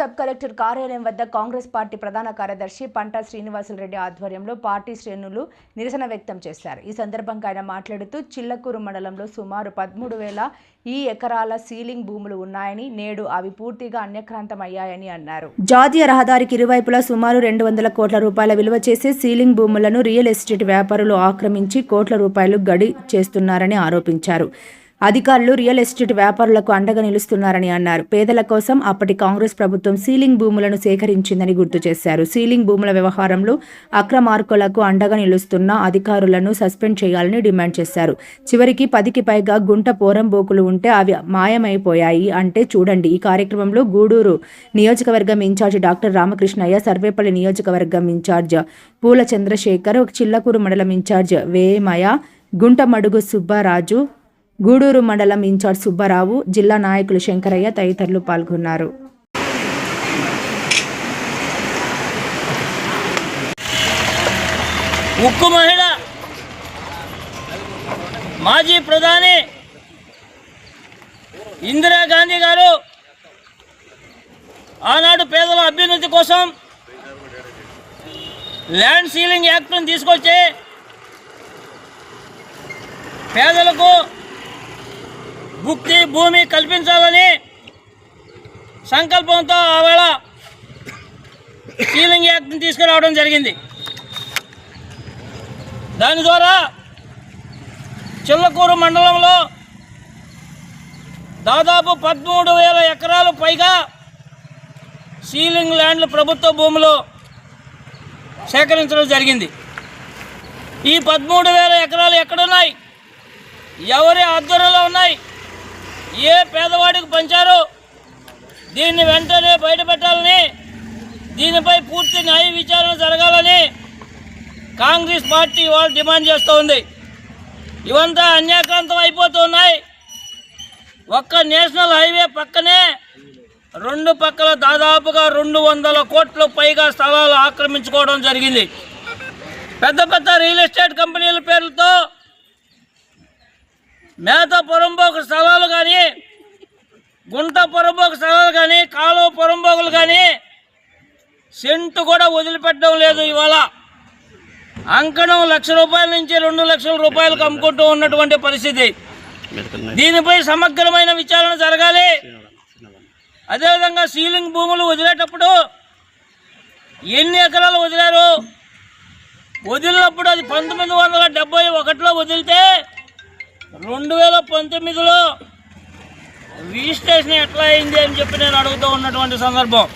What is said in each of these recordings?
Sub collector కార్యాలయం వద్ద Congress party ప్రధాన కార్యదర్శి పంటా శ్రీనివాసులరెడ్డి ఆధ్వర్యంలో పార్టీ శ్రేణులు నిరసన వ్యక్తం చేశారు. ఈ సందర్భంగా ఆయన మాట్లాడుతూ చిల్లకూరు మండలంలో సుమారు పదమూడు వేల ఈ ఎకరాల సీలింగ్ భూములు ఉన్నాయని నేడు అవి పూర్తిగా అన్యక్రాంతం అయ్యాయని అన్నారు. జాతీయ రహదారికి ఇరువైపులా సుమారు రెండు వందల కోట్ల రూపాయల విలువ చేసే సీలింగ్ భూములను రియల్ ఎస్టేట్ వ్యాపారులు ఆక్రమించి కోట్ల రూపాయలు గడి చేస్తున్నారని ఆరోపించారు. అధికారులు రియల్ ఎస్టేట్ వ్యాపారులకు అండగా నిలుస్తున్నారని అన్నారు. పేదల కోసం అప్పటి కాంగ్రెస్ ప్రభుత్వం సీలింగ్ భూములను సేకరించిందని గుర్తు చేశారు. సీలింగ్ భూముల వ్యవహారంలో అక్రమార్కులకు అండగా నిలుస్తున్న అధికారులను సస్పెండ్ చేయాలని డిమాండ్ చేశారు. చివరికి పదికి పైగా గుంట పోరంబోకులు ఉంటే అవి మాయమైపోయాయి అంటే చూడండి ఈ కార్యక్రమంలో గూడూరు నియోజకవర్గం ఇన్ఛార్జ్ డాక్టర్ రామకృష్ణయ్య సర్వేపల్లి నియోజకవర్గం ఇన్ఛార్జ్ పూల చంద్రశేఖర్ చిల్లకూరు మండలం ఇన్ఛార్జ్ వేమయ గుంటమడుగు సుబ్బారాజు గూడూరు మండలం ఇన్ఛార్జ్ సుబ్బారావు జిల్లా నాయకులు శంకరయ్య తదితరులు పాల్గొన్నారు. ఉక్కు మహిళ మాజీ ప్రధాని ఇందిరాగాంధీ గారు ఆనాడు పేదల అభ్యున్నతి కోసం ల్యాండ్ సీలింగ్ యాక్ట్ను తీసుకొచ్చి పేదలకు భుక్తి భూమి కల్పించాలని సంకల్పంతో ఆవేళ సీలింగ్ యాక్ట్ని తీసుకురావడం జరిగింది. దాని ద్వారా చిల్లకూరు మండలంలో దాదాపు పదమూడు వేల ఎకరాలు పైగా సీలింగ్ ల్యాండ్లు ప్రభుత్వ భూములు సేకరించడం జరిగింది. ఈ పదమూడు వేల ఎకరాలు ఎక్కడున్నాయి? ఎవరి ఆధ్వర్యంలో ఉన్నాయి? ఏ పేదవాడికి పంచారు దీన్ని వెంటనే బయటపెట్టాలని దీనిపై పూర్తి న్యాయ విచారణ జరగాలని కాంగ్రెస్ పార్టీ వాళ్ళు డిమాండ్ చేస్తూ ఉంది. ఇవంతా అన్యాక్రాంతం అయిపోతున్నాయి. ఒక్క నేషనల్ హైవే పక్కనే రెండు పక్కల దాదాపుగా రెండు వందల కోట్ల పైగా స్థలాలు ఆక్రమించుకోవడం జరిగింది. పెద్ద పెద్ద రియల్ ఎస్టేట్ కంపెనీల పేర్లతో మేత పొరంబోకు స్థలాలు కానీ గుంట పొరంబోకు స్థలాలు కానీ కాలువ పొరంబోకులు కానీ సెంటు కూడా వదిలిపెట్టడం లేదు ఇవాళ. అంకణం లక్ష రూపాయల నుంచి రెండు లక్షల రూపాయలకు అమ్ముకుంటూ ఉన్నటువంటి పరిస్థితి. దీనిపై సమగ్రమైన విచారణ జరగాలి. అదేవిధంగా సీలింగ్ భూములు వదిలేటప్పుడు ఎన్ని ఎకరాలు వదిలారు? వదిలినప్పుడు అది పంతొమ్మిది వందల డెబ్బై ఒకటిలో వదిలితే రెండు వేల పంతొమ్మిదిలో రిజిస్ట్రేషన్ ఎట్లా అయింది అని చెప్పి నేను అడుగుతూ ఉన్నటువంటి సందర్భం.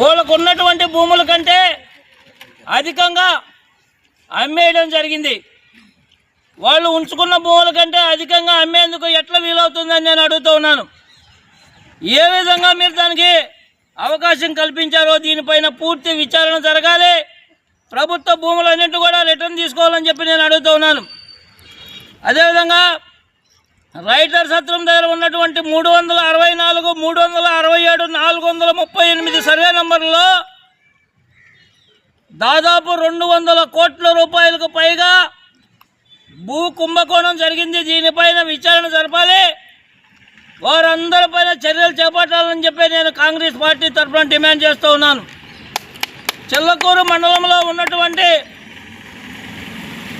వాళ్ళకు ఉన్నటువంటి భూముల కంటే అధికంగా అమ్మేయడం జరిగింది. వాళ్ళు ఉంచుకున్న భూముల కంటే అధికంగా అమ్మేందుకు ఎట్లా వీలవుతుందని నేను అడుగుతూ ఉన్నాను. ఏ విధంగా మీరు దానికి అవకాశం కల్పించారో దీనిపైన పూర్తి విచారణ జరగాలి. ప్రభుత్వ భూములన్నింటి కూడా రిటర్న్ తీసుకోవాలని చెప్పి నేను అడుగుతూ ఉన్నాను. అదేవిధంగా రైటర్ సత్రం దగ్గర ఉన్నటువంటి మూడు వందల అరవై నాలుగు మూడు వందల అరవై ఏడు నాలుగు వందల ముప్పై ఎనిమిది సర్వే నంబర్లో దాదాపు రెండు వందల కోట్ల రూపాయలకు పైగా భూ కుంభకోణం జరిగింది. దీనిపైన విచారణ జరపాలి. వారందరిపైన చర్యలు చేపట్టాలని చెప్పి నేను కాంగ్రెస్ పార్టీ తరఫున డిమాండ్ చేస్తూ ఉన్నాను. చిల్లకూరు మండలంలో ఉన్నటువంటి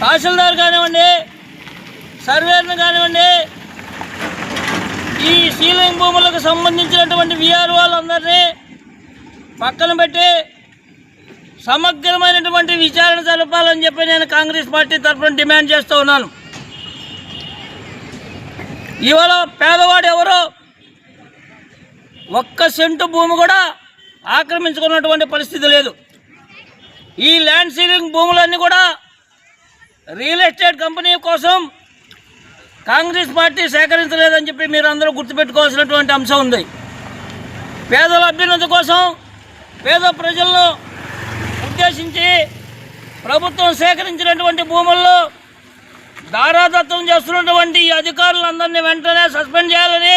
తహసీల్దార్ కానివ్వండి సర్వేలను కానివ్వండి. ఈ సీలింగ్ భూములకు సంబంధించినటువంటి విఆర్ వాళ్ళందరినీ పక్కన పెట్టి సమగ్రమైనటువంటి విచారణ జరపాలని చెప్పి నేను కాంగ్రెస్ పార్టీ తరఫున డిమాండ్ చేస్తూ ఉన్నాను. ఇవాళ పేదవాడు ఎవరో ఒక్క సెంటు భూమి కూడా ఆక్రమించుకున్నటువంటి పరిస్థితి లేదు. ఈ ల్యాండ్ సీలింగ్ భూములన్నీ కూడా రియల్ ఎస్టేట్ కంపెనీ కోసం కాంగ్రెస్ పార్టీ సేకరించలేదని చెప్పి మీరు అందరూ గుర్తుపెట్టుకోవాల్సినటువంటి అంశం ఉంది. పేదల అభ్యున్నతి కోసం పేద ప్రజలను ఉద్దేశించి ప్రభుత్వం సేకరించినటువంటి భూముల్లో దారాదత్తం చేస్తున్నటువంటి ఈ అధికారులందరినీ వెంటనే సస్పెండ్ చేయాలని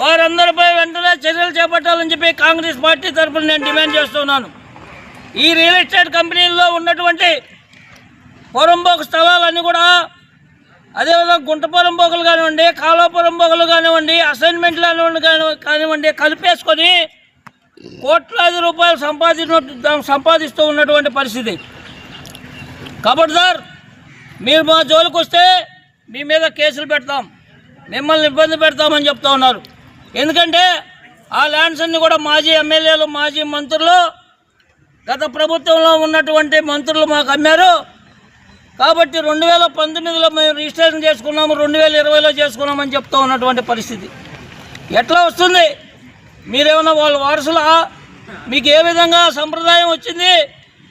వారందరిపై వెంటనే చర్యలు చేపట్టాలని చెప్పి కాంగ్రెస్ పార్టీ తరఫున నేను డిమాండ్ చేస్తున్నాను. ఈ రియల్ ఎస్టేట్ కంపెనీల్లో ఉన్నటువంటి పొరంబోకు స్థలాలన్నీ కూడా అదేవిధంగా గుంటపురం బొగలు కానివ్వండి కాలువపురం బొగలు కానివ్వండి అసైన్మెంట్లు కానివ్వండి కానివ్వండి కలిపేసుకొని కోట్లాది రూపాయలు సంపాదించిన సంపాదిస్తూ ఉన్నటువంటి పరిస్థితి. కాబట్టి సార్ మీరు మా జోలికి వస్తే మీ మీద కేసులు పెడతాం. మిమ్మల్ని ఇబ్బంది పెడతామని చెప్తా ఉన్నారు. ఎందుకంటే ఆ ల్యాండ్స్ అన్ని కూడా మాజీ ఎమ్మెల్యేలు మాజీ మంత్రులు గత ప్రభుత్వంలో ఉన్నటువంటి మంత్రులు మాకు అమ్మారు. కాబట్టి రెండు వేల పంతొమ్మిదిలో మేము రిజిస్ట్రేషన్ చేసుకున్నాము రెండు వేల ఇరవైలో చేసుకున్నామని చెప్తూ ఉన్నటువంటి పరిస్థితి. ఎట్లా వస్తుంది? మీరేమన్నా వాళ్ళ వారసులా? మీకు ఏ విధంగా సంప్రదాయం వచ్చింది?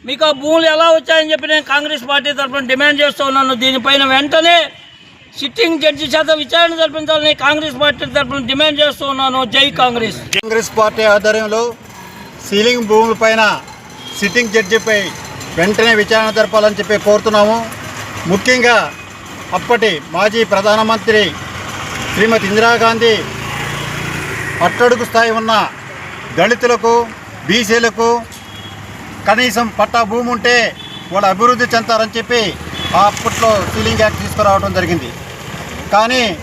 మీకు ఆ భూములు ఎలా వచ్చాయని చెప్పి నేను కాంగ్రెస్ పార్టీ తరఫున డిమాండ్ చేస్తూ ఉన్నాను. దీనిపైన వెంటనే సిట్టింగ్ జడ్జి చేత విచారణ జరిపించాలని కాంగ్రెస్ పార్టీ తరఫున డిమాండ్ చేస్తూ ఉన్నాను. జై కాంగ్రెస్. కాంగ్రెస్ పార్టీ ఆధ్వర్యంలో సీలింగ్ భూములపైన సిట్టింగ్ జడ్జిపై వెంటనే విచారణ జరపాలని చెప్పి కోరుతున్నాము. ముఖ్యంగా అప్పటి మాజీ ప్రధానమంత్రి శ్రీమతి ఇందిరాగాంధీ అట్టడుగు స్థాయి ఉన్న దళితులకు బీసీలకు కనీసం పట్టా భూమి ఉంటే వాళ్ళు అభివృద్ధి చెందారని చెప్పి ఆ అప్పట్లో సీలింగ్ యాక్ట్ తీసుకురావడం జరిగింది. కానీ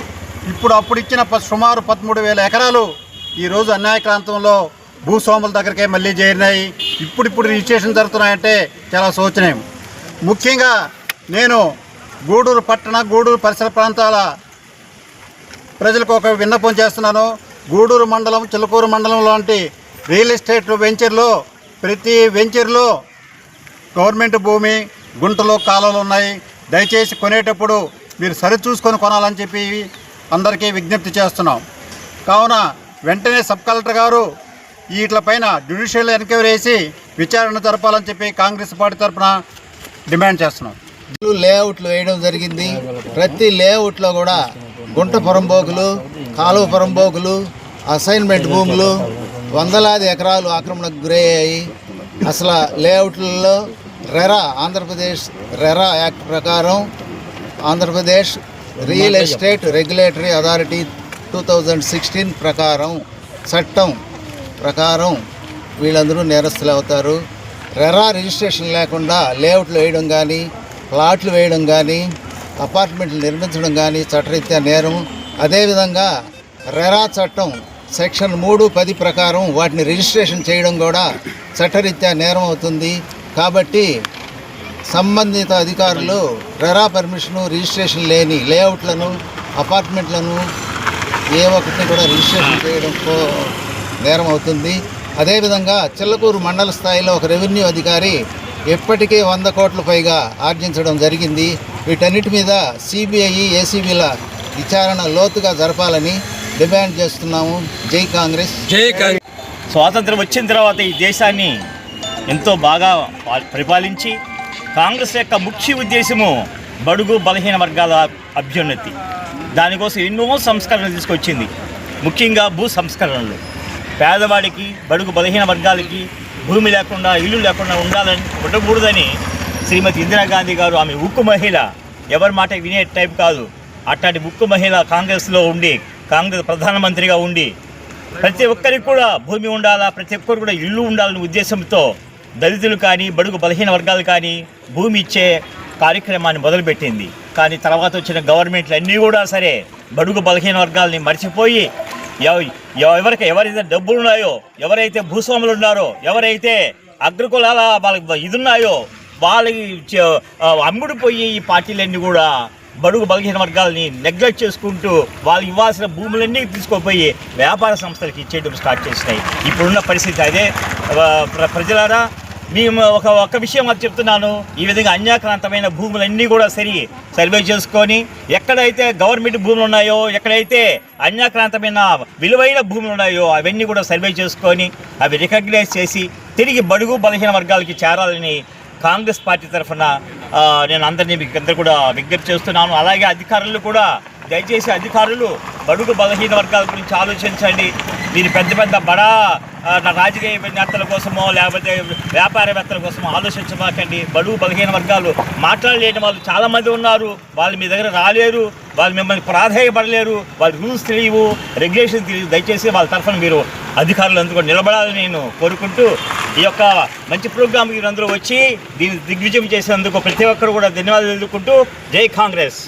ఇప్పుడు అప్పుడు ఇచ్చిన ప- సుమారు పదమూడు వేల ఎకరాలు ఈరోజు అన్యాయక్రాంతంలో భూస్వాముల దగ్గరికే మళ్ళీ చేరినాయి. ఇప్పుడిప్పుడు రిజిస్ట్రేషన్ జరుగుతున్నాయంటే చాలా శోచనీయం. ముఖ్యంగా నేను గూడూరు పట్టణ గూడూరు పరిసర ప్రాంతాల ప్రజలకు ఒక విన్నపం చేస్తున్నాను. గూడూరు మండలం చిలకూరు మండలం లాంటి రియల్ ఎస్టేట్ వెంచర్లో ప్రతి వెంచర్లో గవర్నమెంట్ భూమి గుంటలు కాలువలు ఉన్నాయి. దయచేసి కొనేటప్పుడు మీరు సరిచూసుకొని కొనాలని చెప్పి అందరికీ విజ్ఞప్తి చేస్తున్నాం. కావున వెంటనే సబ్ కలెక్టర్ గారు వీటిపైన జ్యుడిషియల్ ఎంక్వైరీ వేసి విచారణ జరపాలని చెప్పి కాంగ్రెస్ పార్టీ తరఫున డిమాండ్ చేస్తున్నాం. లేఅవుట్లు వేయడం జరిగింది. ప్రతి లేఅవుట్లో కూడా గుంట పొరంబోకులు కాలువ పొరంబోకులు అసైన్మెంట్ భూములు వందలాది ఎకరాలు ఆక్రమణకు గురయ్యాయి. అసలు లేఅవుట్లలో రెరా ఆంధ్రప్రదేశ్ రెరా యాక్ట్ ప్రకారం Andhra Pradesh real estate regulatory authority two thousand sixteen ప్రకారం చట్టం ప్రకారం వీళ్ళందరూ నేరస్తులు అవుతారు రెరా రిజిస్ట్రేషన్ లేకుండా లేఅవుట్లు వేయడం కానీ ప్లాట్లు వేయడం కానీ అపార్ట్మెంట్లు నిర్మించడం కానీ చట్టరీత్యా నేరం. అదేవిధంగా రెరా చట్టం సెక్షన్ మూడు పది ప్రకారం వాటిని రిజిస్ట్రేషన్ చేయడం కూడా చట్టరీత్యా నేరం అవుతుంది. కాబట్టి సంబంధిత అధికారులు రెరా పర్మిషను రిజిస్ట్రేషన్ లేని లేఅవుట్లను అపార్ట్మెంట్లను ఏ ఒక్కటిని కూడా రిజిస్ట్రేషన్ చేయడం కో- నేరం అవుతుంది. అదేవిధంగా చిల్లకూరు మండల స్థాయిలో ఒక రెవెన్యూ అధికారి ఎప్పటికే వంద కోట్ల పైగా ఆర్జించడం జరిగింది. వీటన్నిటి మీద సిబిఐ ఏసీబీల విచారణ లోతుగా జరపాలని డిమాండ్ చేస్తున్నాము. జై కాంగ్రెస్. స్వాతంత్రం వచ్చిన తర్వాత ఈ దేశాన్ని ఎంతో బాగా పా- పరిపాలించి కాంగ్రెస్ యొక్క ముఖ్య ఉద్దేశము బడుగు బలహీన వర్గాల అభ్యున్నతి. దానికోసం ఎన్నో సంస్కరణలు తీసుకొచ్చింది. ముఖ్యంగా భూ సంస్కరణలు. పేదవాడికి బడుగు బలహీన వర్గాలకి భూమి లేకుండా ఇల్లు లేకుండా ఉండాలని ఉండకూడదని శ్రీమతి ఇందిరాగాంధీ గారు ఆమె ఉక్కు మహిళ ఎవరి మాట వినే టైప్ కాదు. అట్లాంటి ఉక్కు మహిళ కాంగ్రెస్లో ఉండి కాంగ్రెస్ ప్రధానమంత్రిగా ఉండి ప్రతి ఒక్కరికి కూడా భూమి ఉండాలా ప్రతి ఒక్కరు కూడా ఇల్లు ఉండాలనే ఉద్దేశంతో దళితులు కానీ బడుగు బలహీన వర్గాలు కానీ భూమి ఇచ్చే కార్యక్రమాన్ని మొదలుపెట్టింది. కానీ తర్వాత వచ్చిన గవర్నమెంట్లు అన్నీ కూడా సరే బడుగు బలహీన వర్గాల్ని మర్చిపోయి ఎవరికి ఎవరైతే డబ్బులు ఉన్నాయో ఎవరైతే భూస్వాములు ఉన్నారో ఎవరైతే అగ్రకులాల వాళ్ళకి ఇది ఉన్నాయో వాళ్ళకి చ- ఆ, ఈ పార్టీలన్నీ కూడా బడుగు బలహీన వర్గాలని నెగ్లెక్ట్ చేసుకుంటూ వాళ్ళు ఇవ్వాల్సిన భూములన్నీ తీసుకుపోయి వ్యాపార సంస్థలకి ఇచ్చేయడం స్టార్ట్ చేసినాయి. ఇప్పుడున్న పరిస్థితి అదే. ప్ర- ప్రజలారా మేము ఒక ఒక్క విషయం అది చెప్తున్నాను. ఈ విధంగా అన్యాక్రాంతమైన భూములన్నీ కూడా సరి సర్వే చేసుకొని ఎక్కడైతే గవర్నమెంట్ భూములు ఉన్నాయో ఎక్కడైతే అన్యాక్రాంతమైన విలువైన భూములు ఉన్నాయో అవన్నీ కూడా సర్వే చేసుకొని అవి రికగ్నైజ్ చేసి తిరిగి బడుగు బలహీన వర్గాలకి చేరాలని కాంగ్రెస్ పార్టీ తరఫున నేను అందరినీ మీకు అందరూ కూడా విజ్ఞప్తి చేస్తున్నాను. అలాగే అధికారులు కూడా దయచేసి అధికారులు బడుగు బలహీన వర్గాల గురించి ఆలోచించండి. మీరు పెద్ద పెద్ద బడా నా రాజకీయ నేతల కోసమో లేకపోతే వ్యాపారవేత్తల కోసమో ఆలోచించమాకండి. బడుగు బలహీన వర్గాలు మాట్లాడలేని వాళ్ళు చాలామంది ఉన్నారు. వాళ్ళు మీ దగ్గర రాలేరు. వాళ్ళు మిమ్మల్ని ప్రాధాయపడలేరు. వాళ్ళ రూల్స్ తెలియవు రెగ్యులేషన్ తెలియదు. దయచేసి వాళ్ళ తరఫున మీరు అధికారులు అందుకు నిలబడాలని నేను కోరుకుంటూ ఈ యొక్క మంచి ప్రోగ్రామ్ మీరు అందరూ వచ్చి దీన్ని దిగ్విజయం చేసేందుకు ప్రతి ఒక్కరు కూడా ధన్యవాదాలు ఎదుర్కొంటూ జై కాంగ్రెస్.